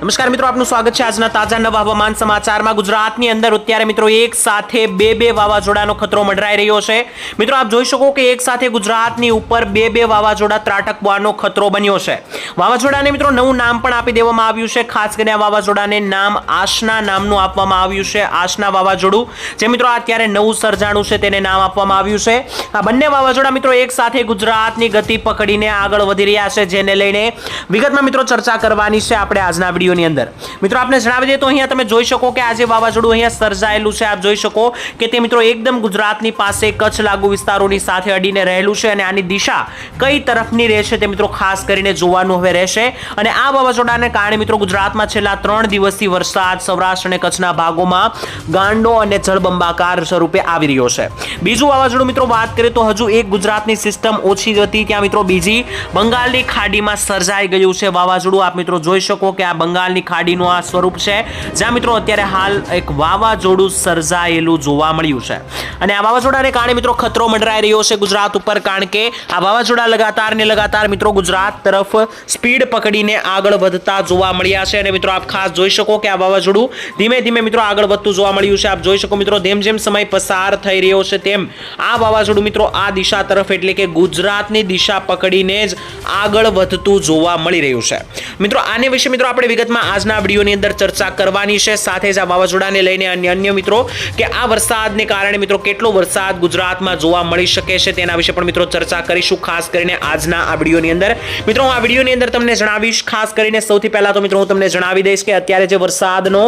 નમસ્કાર મિત્રો, આપનું સ્વાગત છે આજના તાજા નવા હવામાન સમાચારમાં. ગુજરાતની અંદર અત્યારે મિત્રો એક સાથે બે બે વાવાઝોડાનો ખતરો મંડરાઈ રહ્યો છે. મિત્રો, આપ જોઈ શકો કે એક સાથે ગુજરાતની ઉપર બે બે વાવાઝોડા ત્રાટકવાનો ખતરો બન્યો છે. વાવાઝોડાને મિત્રો નવું નામ પણ આપી દેવામાં આવ્યું છે. ખાસ કરીને આ વાવાઝોડાને નામ આશના નામનું આપવામાં આવ્યું છે. આશના વાવાઝોડું, જે મિત્રો અત્યારે નવું સર્જાણું છે તેને નામ આપવામાં આવ્યું છે. આ બંને વાવાઝોડા મિત્રો એક સાથે ગુજરાતની ગતિ પકડીને આગળ વધી રહ્યા છે, જેને લઈને વિગતમાં મિત્રો ચર્ચા કરવાની છે આપણે આજના વિડીયોની અંદર. મિત્રો, આપને જણાવી દઈએ તો અહીંયા તમે જોઈ શકો કે આજે વાવાઝોડું અહીંયા સર્જાયેલું છે, આપ જોઈ શકો કે તે મિત્રો એકદમ ગુજરાતની પાસે કચ્છ લાગુ વિસ્તારોની સાથે અડીને રહેલું છે અને આની દિશા કઈ તરફની રહેશે તે મિત્રો ખાસ કરીને જોવાનું હવે રહેશે. અને આ વાવાઝોડાને કારણે મિત્રો ગુજરાતમાં છેલ્લા ત્રણ દિવસથી વરસાદ સૌરાષ્ટ્ર અને કચ્છના ભાગોમાં ગાંડો અને જળબંબાકાર સ્વરૂપે આવી રહ્યો છે. બીજું વાવાઝોડું મિત્રો વાત કરીએ તો હજુ એક ગુજરાતની સિસ્ટમ ઓછી હતી. ત્યાં મિત્રો બીજી બંગાળની ખાડીમાં સર્જાઈ ગયું છે વાવાઝોડું. આપ મિત્રો જોઈ શકો કે આ બંગાળની ખાડીનું આ સ્વરૂપ છે. જ્યાં મિત્રો અત્યારે હાલ એક વાવાઝોડું સર્જાયેલું જોવા મળ્યું છે. અને આ વાવાઝોડાને કારણે મિત્રો ખતરો મંડરાઈ રહ્યો છે ગુજરાત ઉપર, કારણ કે આ વાવાઝોડા લગાતાર ને લગાતાર મિત્રો ગુજરાત તરફ સ્પીડ પકડીને આગળ વધતા જોવા મળ્યા છે. અને મિત્રો આપ ખાસ જોઈ શકો કે આ વાવાઝોડું ધીમે ધીમે મિત્રો આગળ વધતું જોવા મળ્યું છે. આપ જોઈ શકો મિત્રો જેમ જેમ સમય પસાર થઈ રહ્યો છે, તેમ આ વાવાઝોડું મિત્રો આ દિશા તરફ એટલે કે ગુજરાતની દિશા પકડીને જ આગળ વધતું જોવા મળી રહ્યું છે. મિત્રો આને વિશે મિત્રો આપણે વિગતમાં આજના વિડીયોની અંદર ચર્ચા કરવાની છે. સાથે જ આ વાવાઝોડાને લઈને અન્ય અન્ય મિત્રો કે આ વરસાદને કારણે મિત્રો કેટલો વરસાદ ગુજરાતમાં જોવા મળી શકે છે તેના વિશે પણ મિત્રો ચર્ચા કરીશું, ખાસ કરીને આજના આ વિડીયોની અંદર. મિત્રો, હું આ વિડીયોની અંદર તમને જણાવીશ, ખાસ કરીને સૌથી પહેલાં તો મિત્રો હું તમને જણાવી દઈશ કે અત્યારે જે વરસાદનો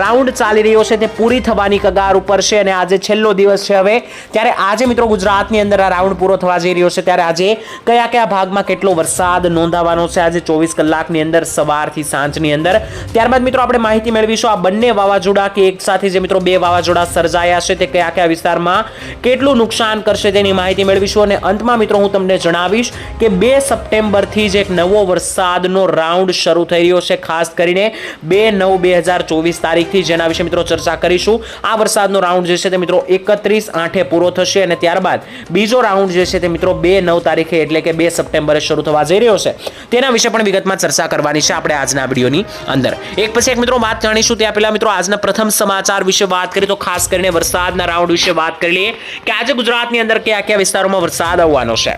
રાઉન્ડ ચાલી રહ્યો છે તે પૂરી થવાની કગાર ઉપર છે અને આજે છેલ્લો દિવસ છે હવે. ત્યારે આજે મિત્રો ગુજરાતની અંદર આ રાઉન્ડ પૂરો થવા જઈ રહ્યો છે. ત્યારે આજે કયા કયા ભાગમાં કેટલો વરસાદ નોંધાવાનો છે? આજે ચોવીસ કલાકની અંદર સવારથી સાંજની અંદર ત્યારબાદ મિત્રો આપણે માહિતી મેળવીશું આ બંને વાવાઝોડા કે એક સાથે જે મિત્રો બે વાવાઝોડા સર્જાયા છે તે કયા કયા વિસ્તારમાં કેટલું નુકસાન કરશે તેની માહિતી મેળવીશું અને અંતમાં મિત્રો હું તમને જણાવીશ કે બે સપ્ટેમ્બરથી જ એક નવો વરસાદનો રાઉન્ડ શરૂ થઈ રહ્યો છે, ખાસ કરીને બે નવ બે હજાર ચોવીસ તારીખથી જેના વિશે મિત્રો ચર્ચા કરીશું. આ વરસાદનો રાઉન્ડ જે છે તે મિત્રો એકત્રીસ આઠે પૂરો થશે અને ત્યારબાદ બીજો રાઉન્ડ જે છે તે મિત્રો બે નવ તારીખે એટલે કે બે સપ્ટેમ્બરે શરૂ થવા જઈ રહ્યો છે. તેના વિશે પણ વિગતમાં ચર્ચા કરવાની છે આપણે આજના વિડીયોની. અંદર. એક પછી એક મિત્રો વાત જાણીશું ત્યાં પહેલા મિત્રો આજના પ્રથમ સમાચાર વિશે વાત કરીએ તો ખાસ કરીને વરસાદના રાઉન્ડ વિશે વાત કરી લઈએ કે આજે ગુજરાતની અંદર કયા કયા વિસ્તારોમાં વરસાદ આવવાનો છે.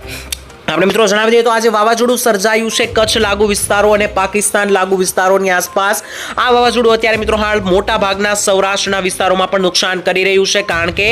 આપણે મિત્રો જણાવી દઈએ તો આજે વાવાઝોડું સર્જાયું છે કચ્છ લાગુ વિસ્તારો અને પાકિસ્તાન લાગુ વિસ્તારોની આસપાસ. આ વાવાઝોડું અત્યારે મિત્રો હાલ મોટા ભાગના સૌરાષ્ટ્રના વિસ્તારોમાં પણ નુકસાન કરી રહ્યું છે કારણ કે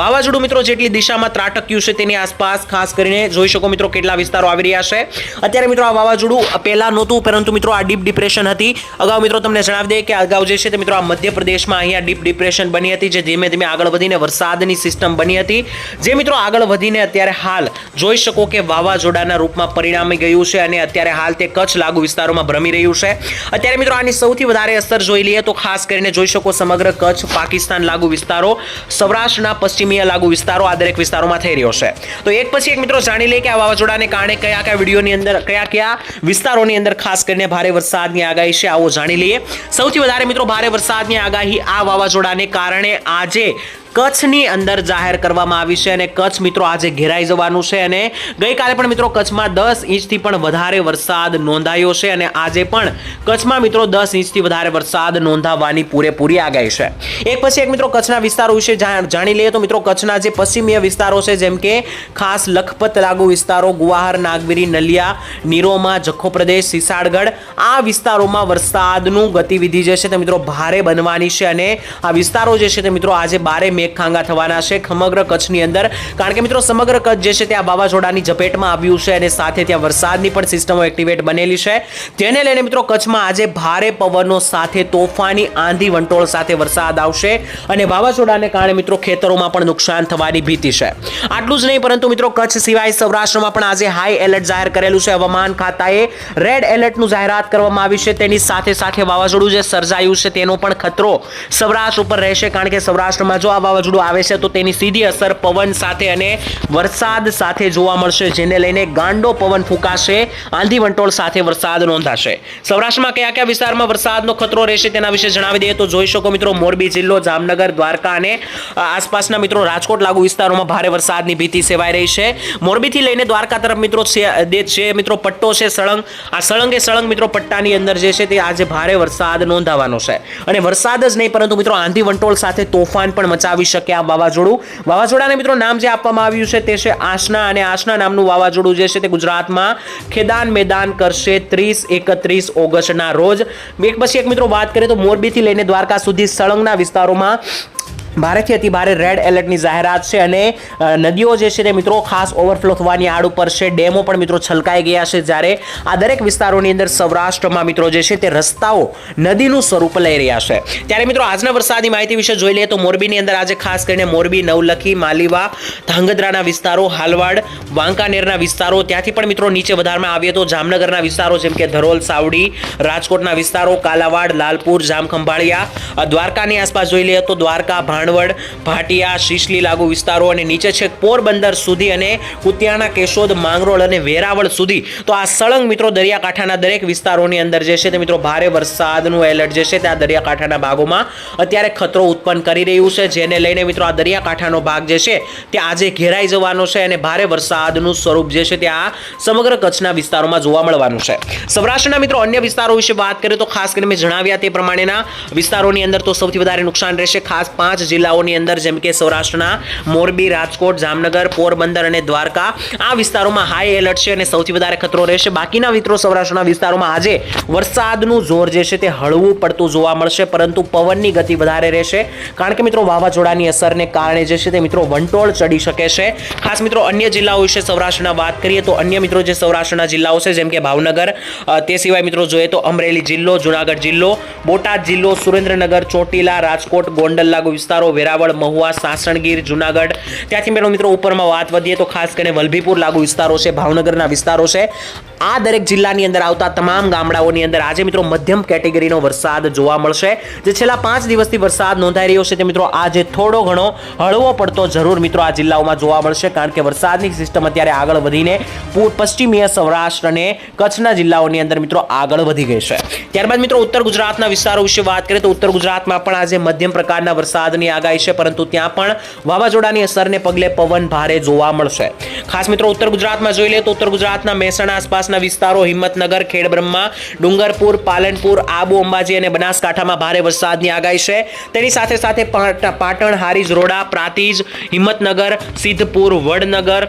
વાવાઝોડું મિત્રો જેટલી દિશામાં ત્રાટક્યું છે તેની આસપાસ ખાસ કરીને જોઈ શકો મિત્રો કેટલા વિસ્તારો આવી રહ્યા છે. અત્યારે મિત્રો આ વાવાઝોડું પહેલાં નહોતું પરંતુ મિત્રો આ ડીપ ડિપ્રેશન હતી. અગાઉ મિત્રો તમને જણાવી દઈએ કે અગાઉ જે છે તે મિત્રો આ મધ્યપ્રદેશમાં અહીંયા ડીપ ડિપ્રેશન બની હતી જે ધીમે ધીમે આગળ વધીને વરસાદની સિસ્ટમ બની હતી. જે મિત્રો આગળ વધીને અત્યારે હાલ જોઈ શકો કે વાવાઝોડાના રૂપમાં પરિણામી ગયું છે અને અત્યારે હાલ તે કચ્છ લાગુ વિસ્તારોમાં ભ્રમી રહ્યું છે. અત્યારે મિત્રો આની સૌથી વધારે અસર જોઈ લઈએ તો ખાસ કરીને જોઈ શકો સમગ્ર કચ્છ, પાકિસ્તાન લાગુ વિસ્તારો, સૌરાષ્ટ્રના પશ્ચિમીય લાગુ વિસ્તારો આ દરેક વિસ્તારોમાં થઈ રહ્યો છે. તો એક પછી એક મિત્રો જાણી લઈએ કે આ વાવાઝોડાને કારણે કયા કયા વિડીયોની અંદર, કયા કયા વિસ્તારોની અંદર ખાસ કરીને ભારે વરસાદની આગાહી છે આવો જાણી લઈએ. સૌથી વધારે મિત્રો ભારે વરસાદની આગાહી આ વાવાઝોડાને કારણે આજે કચ્છની અંદર જાહેર કરવામાં આવી છે અને કચ્છ મિત્રો આજે ઘેરાઈ જવાનું છે અને ગઈકાલે પણ મિત્રો કચ્છમાં દસ ઇંચથી પણ વધારે વરસાદ નોંધાયો છે અને આજે પણ કચ્છમાં મિત્રો દસ ઇંચથી વધારે વરસાદ નોંધાવવાની પૂરેપૂરી આગાહી છે. એક પછી એક મિત્રો કચ્છના વિસ્તારો વિશે જાણી લઈએ તો મિત્રો કચ્છના જે પશ્ચિમીય વિસ્તારો છે જેમ કે ખાસ લખપત લાગુ વિસ્તારો, ગુવાહર નાગવીરી નલિયા, નીરોમા, જખો પ્રદેશ, સિસાડગઢ, આ વિસ્તારોમાં વરસાદનું ગતિવિધિ જે છે તે મિત્રો ભારે બનવાની છે અને આ વિસ્તારો જે છે તે મિત્રો આજે બારે મેઘખાંગા થવાના છે સમગ્ર કચ્છની અંદર. કારણ કે મિત્રો, સમગ્ર કચ્છ જે છે ત્યાં વાવાઝોડાની ઝપેટમાં આવ્યું છે અને સાથે ત્યાં વરસાદની પણ સિસ્ટમો એક્ટિવેટ બનેલી છે. તેને લઈને મિત્રો, કચ્છમાં આજે ભારે પવનો સાથે તોફાની આંધી વંટોળ સાથે વરસાદ આવશે અને વાવાઝોડાને કારણે મિત્રો, ખેતરોમાં પણ નુકસાન થવાની ભીતિ છે. આટલું જ નહીં, પરંતુ મિત્રો, કચ્છ સિવાય સૌરાષ્ટ્રમાં પણ આજે હાઈ એલર્ટ જાહેર કરેલું છે. હવામાન ખાતાએ રેડ એલર્ટનું જાહેરાત કરવામાં આવી છે. તેની સાથે સાથે વાવાઝોડું જે સર્જાયું છે, તેનો પણ ખતરો સૌરાષ્ટ્ર ઉપર રહેશે. કારણ કે સૌરાષ્ટ્રમાં જો આ વાવાઝોડું આવે છે તો તેની સીધી અસર પવન સાથે અને વરસાદ સાથે જોવા મળશે, જેને લઈને ગાંડો પવન ફૂંકાશે, આંધી વંટોળ સાથે વરસાદ નોંધાશે. સૌરાષ્ટ્રમાં કયા કયા વિસ્તારમાં વરસાદનો ખતરો રહેશે તેના વિશે જણાવી દઈએ તો જોઈ શકો મિત્રો, મોરબી જિલ્લો, જામનગર, દ્વારકા અને આસપાસના મિત્રો, રાજકોટ લાગુ વિસ્તારોમાં ભારે વરસાદની ભીતિ સેવાઈ રહી છે. મોરબીથી લઈને દ્વારકા તરફ મિત્રો, છે મિત્રો પટ્ટો છે, સળંગ, આ સળંગે સળંગ મિત્રો પટ્ટાની અંદર જે છે તે આજે ભારે વરસાદ નોંધાવાનો છે. અને વરસાદ જ નહીં પરંતુ મિત્રો, આંધી વંટોળ સાથે તોફાન પણ મચાવી શકે આ વાવાઝોડું? વાવાઝોડાને મિત્રો નામ જે આપવામાં આવ્યું છે તે છે આસના અને આશના નામનું વાવાઝોડું જે છે તે ગુજરાતમાં ખેદાન મેદાન કરશે ત્રીસ એકત્રીસ ઓગસ્ટના રોજ. એક પછી એક મિત્રો વાત કરીએ તો મોરબીથી લઈને દ્વારકા સુધી સળંગના વિસ્તારોમાં ભારેથી અતિ ભારે રેડ એલર્ટની જાહેરાત છે અને નદીઓ જે છે તે મિત્રો ખાસ ઓવરફ્લો થવાની આડ ઉપર છે. ડેમો પણ મિત્રો છલકાઈ ગયા છે જ્યારે આ દરેક વિસ્તારોની અંદર સૌરાષ્ટ્રમાં મિત્રો જે છે તે રસ્તાઓ નદીનું સ્વરૂપ લઈ રહ્યા છે. ત્યારે મિત્રો આજના વરસાદની માહિતી વિશે જોઈ લઈએ તો મોરબીની અંદર આજે ખાસ કરીને મોરબી, નવલખી, માલીવા, ધાંગધ્રાના વિસ્તારો, હાલવાડ, વાંકાનેરના વિસ્તારો ત્યાંથી પણ મિત્રો નીચે વધારમાં આવીએ તો જામનગરના વિસ્તારો જેમ કે ધરોલ, સાવડી, રાજકોટના વિસ્તારો, કાલાવાડ, લાલપુર, જામખંભાળિયા દ્વારકાની આસપાસ જોઈ લઈએ તો દ્વારકા ભાણવડ ભાટિયા, શીશલી લાગુ વિસ્તારો અને નીચે છેક પોરબંદર સુધી અને કુતિયાણા કેશોદ, માંગરોળ અને વેરાવળ સુધી. તો આ સળંગ મિત્રો દરિયાકાંઠાના દરેક વિસ્તારોની અંદર જે છે તે મિત્રો ભારે વરસાદનું એલર્ટ જે છે તે આ દરિયાકાંઠાના ભાગોમાં અત્યારે ખતરો ઉત્પન્ન કરી રહ્યું છે, જેને લઈને મિત્રો આ દરિયાકાંઠાનો ભાગ જે છે તે આજે ઘેરાઈ જવાનો છે અને ભારે વરસાદનું સ્વરૂપ જે છે તે આ સમગ્ર કચ્છના વિસ્તારોમાં જોવા મળવાનું છે. સૌરાષ્ટ્રના મિત્રો અન્ય વિસ્તારો વિશે વાત કરીએ તો ખાસ કરીને મેં જણાવ્યા તે પ્રમાણેના વિસ્તારોની અંદર તો સૌથી વધારે નુકસાન રહેશે ખાસ પાંચ જિલ્લાઓની અંદર જેમ કે સૌરાષ્ટ્રના મોરબી, રાજકોટ, જામનગર, પોરબંદર અને દ્વારકા આ વિસ્તારોમાં હાઈ એલર્ટ છે અને સૌથી વધારે ખતરો રહેશે. બાકીના મિત્રો સૌરાષ્ટ્રના વિસ્તારોમાં આજે વરસાદનું જોર જે છે તે હળવું પડતું જોવા મળશે, પરંતુ પવનની ગતિ વધારે રહેશે. કારણ કે મિત્રો, વાવાઝોડાની અસરને કારણે જે છે તે મિત્રો વંટોળ ચડી શકે છે. ખાસ મિત્રો, અન્ય જિલ્લાઓ વિશે સૌરાષ્ટ્રના વાત કરીએ તો અન્ય મિત્રો જે સૌરાષ્ટ્રના જિલ્લાઓ છે, જેમ કે ભાવનગર તે સિવાય મિત્રો જોઈએ તો અમરેલી જિલ્લો, જુનાગઢ જિલ્લો, બોટાદ જિલ્લો, સુરેન્દ્રનગર, ચોટીલા, રાજકોટ, ગોંડલ લાગુ વિસ્તારો વેરાવળ, મહુવા, સાસણગીર, જુનાગઢ. ત્યાંથી મેળો મિત્રો ઉપરમાં વાત વધીએ તો ખાસ કરીને વલભીપુર લાગુ વિસ્તારો છે, ભાવનગરના વિસ્તારો છે. આ દરેક જિલ્લાની અંદર આવતા તમામ ગામડાઓની અંદર આજે મિત્રો મધ્યમ કેટેગરીનો વરસાદ જોવા મળશે. જે છેલ્લા પાંચ દિવસથી વરસાદ નોંધાઈ રહ્યો છે તે મિત્રો આજે થોડો ઘણો હળવો પડતો જરૂર મિત્રો આ જિલ્લાઓમાં જોવા મળશે કારણ કે વરસાદની સિસ્ટમ અત્યારે આગળ વધીને પશ્ચિમીય સૌરાષ્ટ્ર અને કચ્છના જિલ્લાઓની અંદર મિત્રો આગળ વધી ગઈ છે. ત્યારબાદ મિત્રો ઉત્તર ગુજરાતના વિસ્તારો વિશે વાત કરીએ તો ઉત્તર ગુજરાતમાં પણ આજે મધ્યમ પ્રકારના વરસાદની આગાહી છે, પરંતુ ત્યાં પણ વાવાઝોડાની અસરને પગલે પવન ભારે જોવા મળશે. ખાસ મિત્રો, ઉત્તર ગુજરાતમાં જોઈ લે તો ઉત્તર ગુજરાતના મહેસાણા આસપાસના વિસ્તારો, હિંમતનગર, ખેડબ્રહ્મા, ડુંગરપુર, પાલનપુર, આબુ, અંબાજી અને બનાસકાંઠામાં ભારે વરસાદની આગાહી છે. તેની સાથે સાથે પાટ- પાટણ, હારીજ, રોડા, પ્રાતિજ, હિંમતનગર, સિદ્ધપુર, વડનગર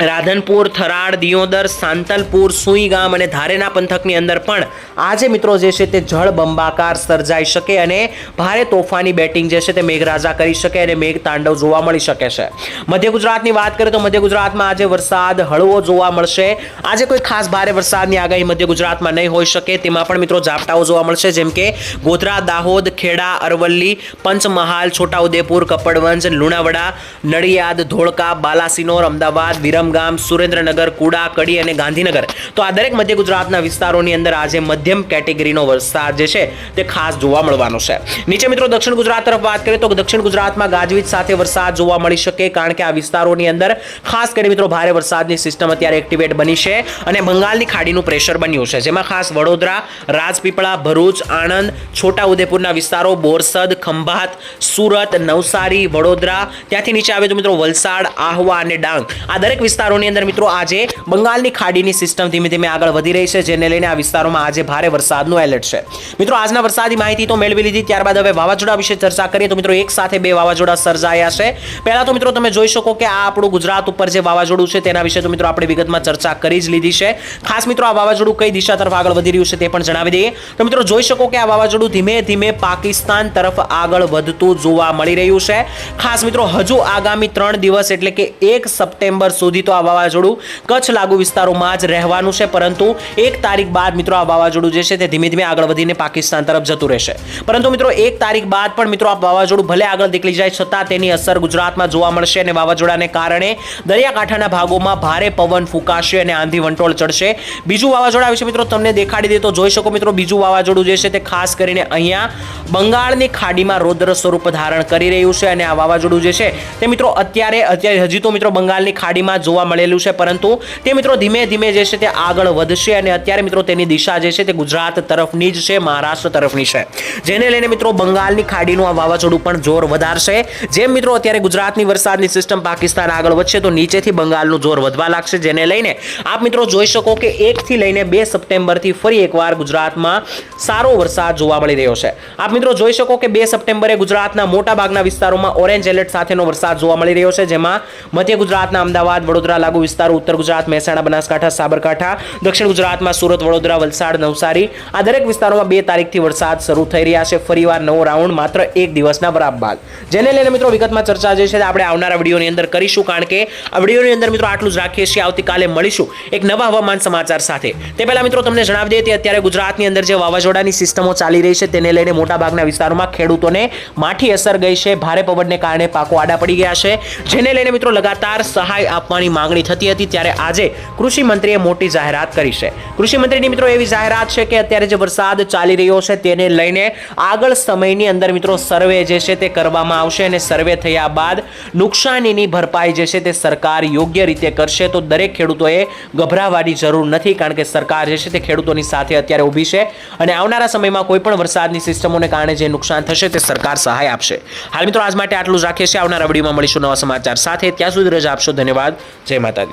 રાધનપુર, થરાડ, દિયોદર, સાંતલપુર, સુઈગામ અને ધારેના પંથકની અંદર પણ આજે મિત્રો જે છે તે જળ બંબાકાર સર્જાઈ શકે અને ભારે તોફાની બેટિંગ જે છે તે મેઘરાજા કરી શકે અને મેઘ તાંડવ જોવા મળી શકે છે. મધ્ય ગુજરાતની વાત કરીએ તો મધ્ય ગુજરાતમાં આજે વરસાદ હળવો જોવા મળશે. આજે કોઈ ખાસ ભારે વરસાદની આગાહી મધ્ય ગુજરાતમાં નહીં હોઈ શકે તેમાં પણ મિત્રો ઝાપટાઓ જોવા મળશે જેમ કે ગોધરા, દાહોદ, ખેડા, અરવલ્લી, પંચમહાલ, છોટાઉદેપુર, કપડવંજ, લુણાવાડા, નડિયાદ, ધોળકા, બાલાસિનોર, અમદાવાદ વિરમગામ સુરેન્દ્રનગર કુડા કડી અને ગાંધીનગર. તો આ દરેક મધ્ય ગુજરાતના વિસ્તારોની અંદર આજે મધ્યમ કેટેગરીનો વરસાદ જે છે તે ખાસ જોવા મળવાનો છે. નીચે મિત્રો દક્ષિણ ગુજરાત તરફ વાત કરીએ તો દક્ષિણ ગુજરાતમાં ગાજવીજ સાથે વરસાદ જોવા મળી શકે કારણ કે આ વિસ્તારોની અંદર ખાસ કરીને મિત્રો ભારે વરસાદની સિસ્ટમ અત્યારે એક્ટિવેટ બની છે અને બંગાળની ખાડીનું પ્રેશર બન્યું છે. જેમાં ખાસ વડોદરા, રાજપીપળા, ભરૂચ, આણંદ, છોટાઉદેપુરના વિસ્તારો, બોરસદ, ખંભાત, સુરત, નવસારી, વડોદરા, ત્યાંથી નીચે આવે તો મિત્રો વલસાડ, આહવા અને ડાંગ. આ દરેક વિસ્તારોની અંદર મિત્રો આજે બંગાળની ખાડીની સિસ્ટમ ધીમે ધીમે આગળ વધી રહી છે, જેને લઈને આ વિસ્તારોમાં આજે ભારે વરસાદનું એલર્ટ છે. મિત્રો, આજના વરસાદી માહિતી તો મેળવી લીધી, ત્યારબાદ હવે વાવાઝોડા વિશે ચર્ચા કરીએ તો મિત્રો એક સાથે બે વાવાઝોડા સર્જાયા છે. પહેલા તો મિત્રો તમે જોઈ શકો કે આ આપણું ગુજરાત ઉપર જે વાવાઝોડું છે તેના વિશે તો મિત્રો આપણે વિગતમાં ચર્ચા કરી જ લીધી છે. ખાસ મિત્રો આ વાવાઝોડું કઈ દિશા તરફ આગળ વધી રહ્યું છે તે પણ જણાવી દઈએ. તો મિત્રો જોઈ શકો કે આ વાવાઝોડું ધીમે ધીમે પાકિસ્તાન તરફ આગળ વધતું જોવા મળી રહ્યું છે. ખાસ મિત્રો, હજુ આગામી ત્રણ દિવસ એટલે કે એક સપ્ટેમ્બર સુધી તો આ વાવાઝોડું કચ્છ લાગુ વિસ્તારોમાં જ રહેવાનું છે, પરંતુ એક તારીખ બાદ મિત્રો આ વાવાઝોડું જે છે તે ધીમે ધીમે આગળ વધીને પાકિસ્તાન તરફ જતું રહેશે. પરંતુ મિત્રો એક તારીખ બાદ પણ મિત્રો આ વાવાઝોડું ભલે આગળ નીકળી જાય છતાં તેની અસર ગુજરાતમાં જોવા મળશે અને વાવાઝોડાને કારણે દરિયાકાંઠાના ભાગોમાં ભારે પવન ફૂંકાશે અને આંધી વંટોળ ચડશે. બીજું વાવાઝોડા વિશે મિત્રો, તમને દેખાડી દે તો જોઈ શકો મિત્રો, બીજું વાવાઝોડું જે છે તે ખાસ કરીને અહીંયા બંગાળની ખાડીમાં રૌદ્ર સ્વરૂપ ધારણ કરી રહ્યું છે અને આ વાવાઝોડું જે છે તે મિત્રો અત્યારે અત્યારે હજી તો મિત્રો બંગાળની ખાડીમાં જોવા મળેલું છે. પરંતુ તે મિત્રો ધીમે ધીમે જે છે તે આગળ વધશે અને અત્યારે મિત્રો તેની દિશા જે છે તે ગુજરાત તરફની જ છે, મહારાષ્ટ્ર તરફની છે. જેને લઈને મિત્રો બંગાળની ખાડીનું આ વાવાઝોડું પણ જોર વધારશે. જેમ મિત્રો અત્યારે ગુજરાતની વરસાદની સિસ્ટમ પાકિસ્તાન આગળ વધશે તો નીચેથી બંગાળનું જોર વધવા લાગશે. જેને લઈને આપ મિત્રો જોઈ શકો કે એકથી લઈને બે સપ્ટેમ્બરથી ફરી એકવાર ગુજરાતમાં સારો વરસાદ જોવા મળી રહ્યો છે. આપ મિત્રો જોઈ શકો કે બે સપ્ટેમ્બરે ગુજરાતના મોટા ભાગના વિસ્તારોમાં ઓરેન્જ એલર્ટ સાથેનો વરસાદ જોવા મળી રહ્યો છે. જેમાં મધ્ય ગુજરાતના અમદાવાદ, વડોદરા લાગુ વિસ્તારો, ઉત્તર ગુજરાત, મહેસાણા, બનાસકાંઠા, સાબરકાંઠા, દક્ષિણ ગુજરાતમાં સુરત, વડોદરા, વલસાડ, નવસારી આ દરેક વિસ્તારોમાં બે તારીખથી વરસાદ શરૂ થઈ રહ્યા છે. ફરીવાર નવો રાઉન્ડ માત્ર એક દિવસના બરાબર. જેને લઈને મિત્રો વિગતમાં ચર્ચા જે છે આપણે આવનારા વિડીયોની અંદર કરીશું, કારણ કે આ વિડીયોની અંદર મિત્રો આટલું જ રાખીએ છીએ. આવતીકાલે મળીશું એક નવા હવામાન સમાચાર સાથે. તે પહેલાં મિત્રો તમને જણાવી દઈએ કે અત્યારે ગુજરાતની અંદર જે વાવાઝોડાની સિસ્ટમો ચાલી રહી છે તેને લઈને મોટાભાગના વિસ્તારોમાં ખેડૂતોને માઠી અસર ગઈ છે. ભારે પવનને કારણે પાકો આડા પડી ગયા છે. જેને લઈને મિત્રો લગાતાર સહાય આપવાની માંગણી થતી હતી ત્યારે આજે કૃષિ મંત્રીએ મોટી જાહેરાત કરી છે. કૃષિ મંત્રીની મિત્રો એવી જાહેરાત છે કે અત્યારે જે વરસાદ ચાલી રહ્યો છે તેને લઈને આગળ સમયની અંદર મિત્રો સર્વે જે છે તે કરવામાં આવશે અને સર્વે થયા બાદ નુકસાનીની ભરપાઈ જે છે તે સરકાર યોગ્ય રીતે કરશે તો દરેક ખેડૂતોએ ગભરાવાની જરૂર નથી કારણ કે સરકાર જે છે તે ખેડૂતોની સાથે અત્યારે ઊભી છે અને આવનારા સમયમાં કોઈ પણ વરસાદની સિસ્ટમોને કારણે જે નુકસાન થશે તે સરકાર સહાય આપશે. હાલ મિત્રો આજ માટે આટલું જ રાખીએ છીએ. આવનારા વિડીયોમાં મળીશું નવા સમાચાર સાથે. ત્યાં સુધી રજા આપશો. ધન્યવાદ. જય માતાજી